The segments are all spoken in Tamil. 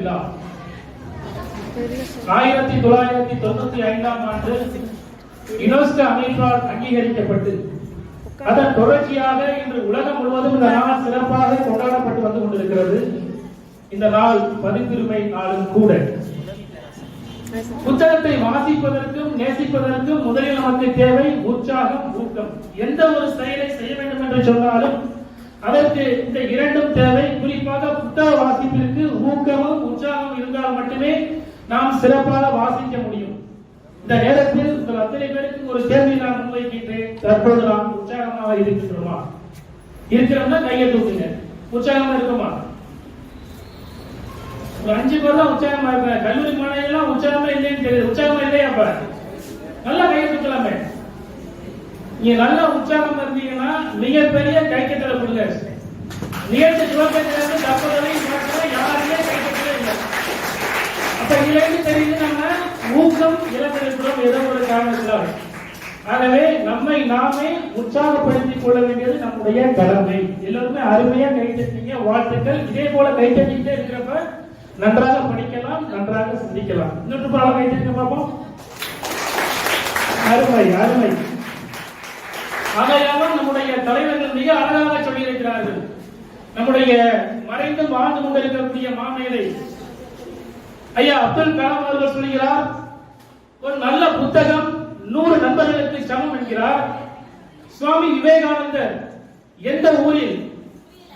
இல்லா ஆயிரத்தி தொள்ளாயிரத்தி தொண்ணூத்தி ஐந்தாம் ஆண்டு யுனெஸ்கோ அமைப்பால் அங்கீகரிக்கப்பட்டு அதன் தொடர்ச்சியாக இன்று உலகம் முழுவதும் இந்த நாள் சிறப்பாக கொண்டாடப்பட்டு வந்து கொண்டிருக்கிறது. இந்த நாள் பதிப்புரிமை நாளும் கூட. புத்தகத்தை வாசிப்பதற்கும் நேசிப்பதற்கும் முதலில் நமக்கு தேவை உற்சாகம் ஊக்கம். எந்த ஒரு செயலை செய்ய வேண்டும் என்று சொன்னாலும் அதற்கு இந்த இரண்டும் தேவை. நாம் சிறப்பாக வாசிக்க முடியும். இந்த நேரத்தில் உங்கள் அத்தனை பேருக்கு ஒரு கேள்வி நான் முன்வைக்கின்றேன் தற்போது நாம் உற்சாகமாக இருக்கின்றோமா இருக்கிறோம்னா கையை தூக்குங்க. உற்சாகமா இருக்குமா? ஒரு அஞ்சு பேர் தான் உற்சாகமா இருக்காங்க கல்லூரி மாணவிகள்லாம் உற்சாகமா இல்லைன்னு தெரியுது. உற்சாகமா இல்லையா அப்ப? நல்லா கையை தூக்கலாமே. நீங்க நல்லா உற்சாகமா இருந்தீங்கன்னா மிகப்பெரிய கைக்கட்டளை கொடுங்க. நிகழ்ச்சி துவக்கத்திலிருந்து தற்போதைய பார்க்கலாம் யாருமே கைக்கட்டளை இல்லை அப்ப இதுல ஊக்கம் இழந்திருக்கிறோம் ஏதோ ஒரு காரணத்தினால். ஆகவே நம்மை நாமே உற்சாகப்படுத்திக் கொள்ள வேண்டியது நம்முடைய கடமை. எல்லோருமே அருமையா கைத்தட்டீங்க வாழ்த்துக்கள். இதே போல கைத்தட்டிக்கிட்டே இருக்கிறப்ப நன்றாக படிக்கலாம் நன்றாக சிந்திக்கலாம். இன்னொரு பாடம் கைத்தட்டுங்க பார்ப்போம் அருமை அருமை. ஆகையாலும் நம்முடைய தலைவர்கள் மிக அழகாக சொல்லியிருக்கிறார்கள். நம்முடைய மறைந்து வாழ்ந்து கொண்டிருக்கக்கூடிய மாமேதை ஐயா அப்துல் கலாம் அவர்கள் சொல்கிறார் ஒரு நல்ல புத்தகம் நூறு நண்பர்களுக்கு சமம் என்கிறார். சுவாமி விவேகானந்தர் எந்த ஊரில்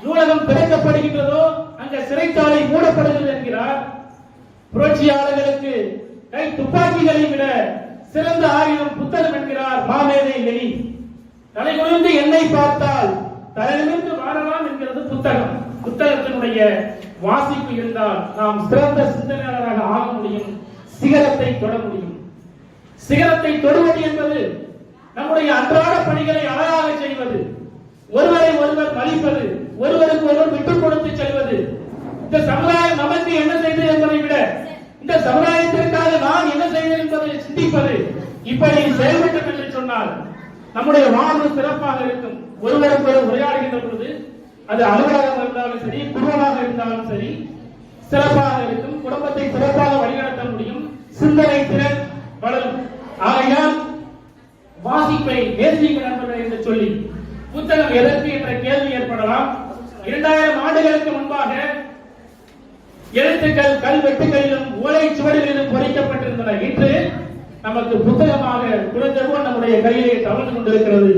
நூலகம் திறக்கப்படுகின்றதோ அங்க சிறைச்சாலை மூடப்படுகிறது என்கிறார். புரட்சியாளர்களுக்கு கை துப்பாக்கிகளை விட சிறந்த ஆயுதம் புத்தகம் என்கிறார் மாமேதை வெளி தலைகுனிந்து என்னை பார்த்தால் தலைநிமிர்ந்து வாழலாம் என்கிறது புத்தகம். புத்தகத்தினுடைய வாசிப்பு இருந்தால் நாம் சிறந்த சிந்தனையாளராக ஆக முடியும். சிகரத்தை தொட முடியும். சிகரத்தை தொடுவது என்பது நம்முடைய அன்றாட பணிகளை அழகாக செய்வது. ஒருவரை ஒருவர் மதிப்பது ஒருவருக்கு ஒருவர் விட்டுக் கொடுத்து செல்வது. இந்த சமுதாயம் நமக்கு என்ன செய்தது என்பதை விட இந்த சமுதாயத்திற்காக நான் என்ன செய்தேன் என்பதை சிந்திப்பது இப்படி செயல்பட்டோம் என்று சொன்னால் நம்முடைய வாழ்வு சிறப்பாக இருக்கும். ஒருவருக்கு ஒருவர் உரையாடுகின்ற பொழுது அது அலுவலகம் இருந்தாலும் சரி குருவனாக இருந்தாலும் சரி சிறப்பாக இருக்கும். குடும்பத்தை சிறப்பாக வழிநடத்த முடியும். சிந்தனை திறன் வளரும். ஆகையால் வாசிப்பை நேசிக்க நண்பர்கள் என்று சொல்லி புத்தகம் எதற்கு என்ற கேள்வி ஏற்படலாம். இரண்டாயிரம் ஆண்டுகளுக்கு முன்பாக எழுத்துக்கள் கல்வெட்டுகளிலும் ஓலை சுவடுகளிலும் பொறிக்கப்பட்டிருந்தன. இன்று நமக்கு புத்தகமாக குழந்தைபோல் நம்முடைய கையிலே தவழ்ந்து கொண்டிருக்கிறது.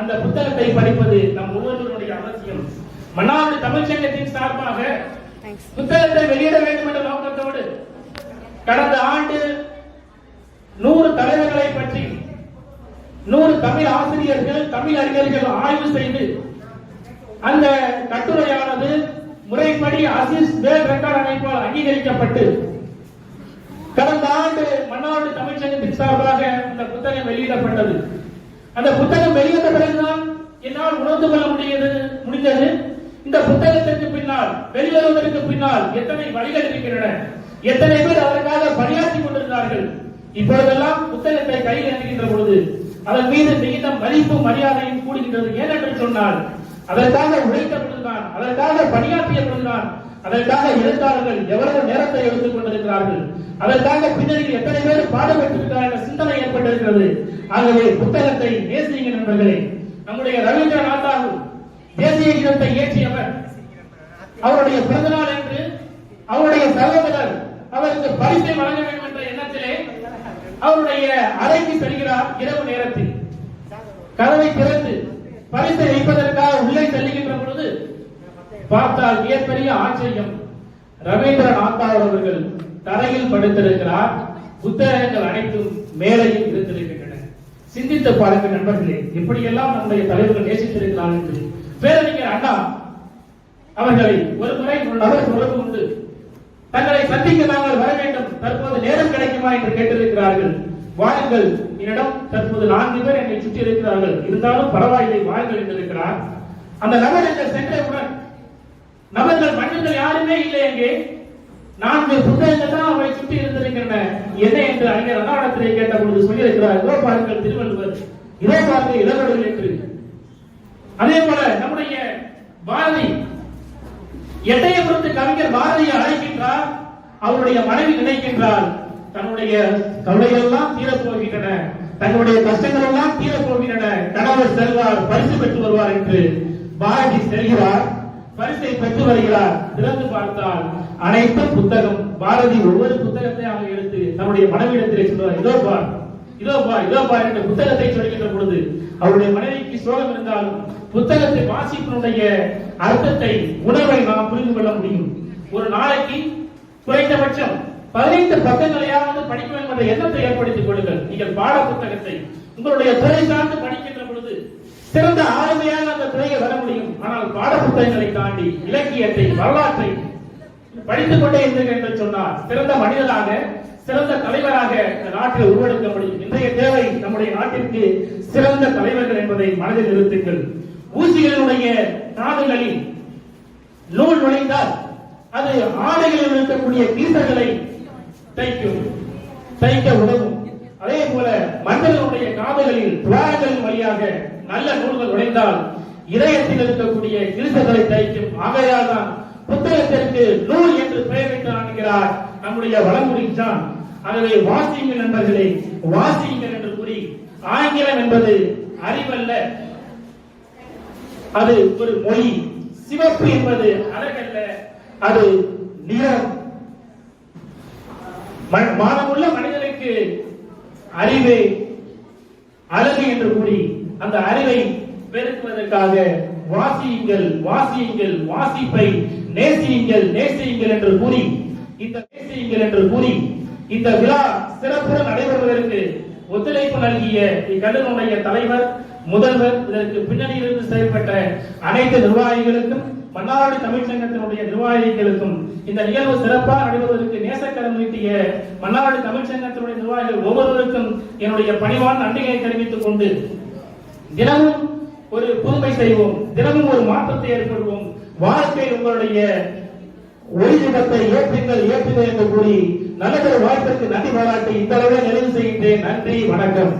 அந்த புத்தகத்தை படிப்பது நம் ஒவ்வொருவருடைய அவசியம். மன்னாடு தமிழ்ச்சங்கத்தின் சார்பாக புத்தகத்தை வெளியிட வேண்டும் என்ற நோக்கத்தோடு கடந்த ஆண்டு நூறு தலைவர்களை பற்றி நூறு தமிழ் ஆசிரியர்கள் தமிழ் அறிஞர்கள் ஆய்வு செய்து அந்த கட்டுரையானது முறைப்படி அசிஸ் வேல் ரெக்கார்ட் அமைப்பால் அங்கீகரிக்கப்பட்டு கடந்த ஆண்டு மன்னாடு தமிழ்ச்சங்கத்தின் சார்பாக அந்த புத்தகம் வெளியிடப்பட்டது. அந்த புத்தகம் வெளியிட்ட பிறகுதான் என்னால் உணர்ந்து கொள்ள முடியது முடிந்தது. இந்த புத்தகத்திற்கு பின்னால் வெளிவருவதற்கு பின்னால் எத்தனை வழிகள் இருக்கின்றன. எத்தனை பேர் அதற்காக பணியாற்றி கொண்டிருந்தார்கள். இப்பொழுதெல்லாம் புத்தகத்தை கையில் அணுகின்ற பொழுது அதன் மீது மிகுந்த மதிப்பு மரியாதையும் கூடுகின்றது. ஏனென்று சொன்னால் அதற்காக உழைத்த பொழுதுதான் அதற்காக பணியாற்றிய பொழுதுதான் அதற்காக எழுத்தாளர்கள் எவ்வளவு நேரத்தை எடுத்துக் கொண்டிருக்கிறார்கள். அதற்காக பின்னணியில் எத்தனை பேர் பாடுபட்டிருக்கிறார்கள் சிந்தனை ஏற்பட்டிருக்கிறது. ஆகவே புத்தகத்தை நேசிங்க நண்பர்களே. நம்முடைய ரவீந்திர தாகூர் தேசிய கீதத்தை இயற்றியவர். அவருடைய பிறந்தநாள் என்று அவருடைய சகோதரர் அவருக்கு பரிசை வழங்க வேண்டும் என்ற எண்ணத்திலே அவருடைய அறைக்கு செல்கிறார் இரவு நேரத்தில். கதவை திறந்து பரிசை வைப்பதற்காக உள்ளே செல்லுகின்ற பொழுது பார்த்தால் மிகப்பெரிய ஆச்சரியம். ரவீந்திரநாத் தாகூர் அவர்கள் தரையில் படுத்திருக்கிறார். புத்தகங்கள் அனைத்தும் மேலையில் இருந்திருக்கின்றன சிந்தித்து பாருங்கள் நண்பர்களே எப்படியெல்லாம் நம்முடைய தலைவர்கள் நேசித்திருக்கிறார் என்று. பேரறிஞர் அண்ணா அவர்களை ஒரு முறை ஒரு நபர் தொடர்பு கொண்டு தங்களை சந்திக்க நாங்கள் வர வேண்டும். தற்போது நேரம் கிடைக்குமா? என்று கேட்டிருக்கிறார்கள். வாருங்கள். என்னிடம் தற்போது நான்கு பேர் என்னை சுற்றி இருக்கிறார்கள் இருந்தாலும் பரவாயில்லை. வாருங்கள் என்று இருக்கிறார் அந்த நபர் என்று சென்றவுடன் நபர்கள் மனிதர்கள் யாருமே இல்லை அங்கே. நான்கு புத்தகங்கள் தான் அவரை சுற்றி இருந்திருக்கின்றன. என்ன என்று அறிஞர் அண்ணாடத்திலே கேட்ட பொழுது சொல்லியிருக்கிறார் இதோ பாருங்கள் திருவள்ளுவர் இதோ பாருங்கள் இளவர்கள் என்று. அதே போல நம்முடைய பாரதி எட்டயபுரத்து கவிஞர் பாரதியை அழைக்கின்றார் அவருடைய மனைவி நினைக்கின்றார். தன்னுடைய கவலையெல்லாம் தீரப் போகின்றன. தன்னுடைய கஷ்டங்கள் எல்லாம் தீரப் போகின்றன. கணவர் செல்வார் பரிசு பெற்று வருவார் என்று. பாரதி செல்கிறார் பரிசை பெற்று வருகிறார். திறந்து பார்த்தால் அனைத்தும் புத்தகம். பாரதி ஒவ்வொரு புத்தகத்தையாக எடுத்து தன்னுடைய மனைவியிடத்திலே சொல்வார் இதோ பார் இதோ பார் இதோ பார் என்ற புத்தகத்தை சொல்கின்ற பொழுது அவருடைய மனைவிக்கு சோகம் இருந்தாலும் புத்தகத்தை வாசிப்பினுடைய அர்த்தத்தை உணர்வை நாம் புரிந்து கொள்ள முடியும். ஒரு நாளைக்கு குறைந்தபட்சம் பதினைந்து பக்கங்களையாவது படிக்க வேண்டும் என்ற எண்ணத்தை ஏற்படுத்திக் கொள்ளுங்கள். நீங்கள் பாட புத்தகத்தை உங்களுடைய துறை சார்ந்து படிக்கின்ற பொழுது சிறந்த ஆளுமையாக அந்த துறையை வர முடியும். ஆனால் பாட புத்தகங்களை தாண்டி இலக்கியத்தை வரலாற்றை படித்துக் கொண்டே இருந்தீர்கள் என்று சொன்னால் சிறந்த மனிதராக சிறந்த தலைவராக இந்த நாட்டில் உருவெடுக்க முடியும் இன்றைய தேவை நம்முடைய நாட்டிற்கு சிறந்த தலைவர்கள் என்பதை மனதில் நிறுத்துங்கள். ஊசிகளினுடைய நாடுகளில் நூல் நுழைந்தால் அது ஆடைகளில் இருக்கக்கூடிய கீசர்களை தைக்கும் தைக்க உதவும். அதே போல மன்னர்களுடைய காதுகளில் துவாரங்களின் வழியாக நல்ல நூல்கள் நுழைந்தால் இதயத்தில் இருக்கக்கூடிய கிழிசங்களை தைக்கும். ஆகையால் தான் புத்தகத்திற்கு நூல் என்று பெயர் வைத்து நம்முடைய வளங்குடிதான் ஆகவே வாசியுங்கள் நண்பர்களே வாசியுங்கள் என்று கூறி ஆங்கிலம் என்பது அறிவல்ல. அது ஒரு மொழி. சிவப்பு என்பது அழகல்ல. அது நிறம். ம- மானமுள்ள மனிதனுக்கு அறிவே அழகு என்று கூறி அந்த அறிவை பெருக்குவதற்காக வாசியுங்கள் வாசியுங்கள் வாசிப்பை நேசியுங்கள் நேசியுங்கள் என்று கூறி இந்த நேசியுங்கள் என்று கூறி இந்த விழா சிறப்புடன் நடைபெறுவதற்கு ஒத்துழைப்பு நல்கிய இக்கல்லூரியுடைய தலைவர் முதல்வர் இதற்கு பின்னணியிலிருந்து செயல்பட்ட அனைத்து நிர்வாகிகளுக்கும் மன்னார்வடி தமிழ்ச்சங்கத்தினுடைய நிர்வாகிகளுக்கும் இந்த நிகழ்வு சிறப்பாக நடைபெறுவதற்கு நேசக்கரம் நீட்டிய மன்னார்வடி தமிழ்ச்சங்கத்தினுடைய நிர்வாகிகள் ஒவ்வொருவருக்கும் என்னுடைய பணிவான நன்றிகளை தெரிவித்துக் கொண்டு தினமும் ஒரு புதுமை செய்வோம் தினமும் ஒரு மாற்றத்தை ஏற்படுவோம். வாழ்க்கையில் உங்களுடைய ஒளிமுகத்தை ஏற்றுங்கள் ஏற்றுங்கள் என்று கூறி நல்லதொரு வாய்ப்பிற்கு நன்றி பாராட்டி இந்த அளவில் நிறைவு செய்கின்றேன். நன்றி வணக்கம்.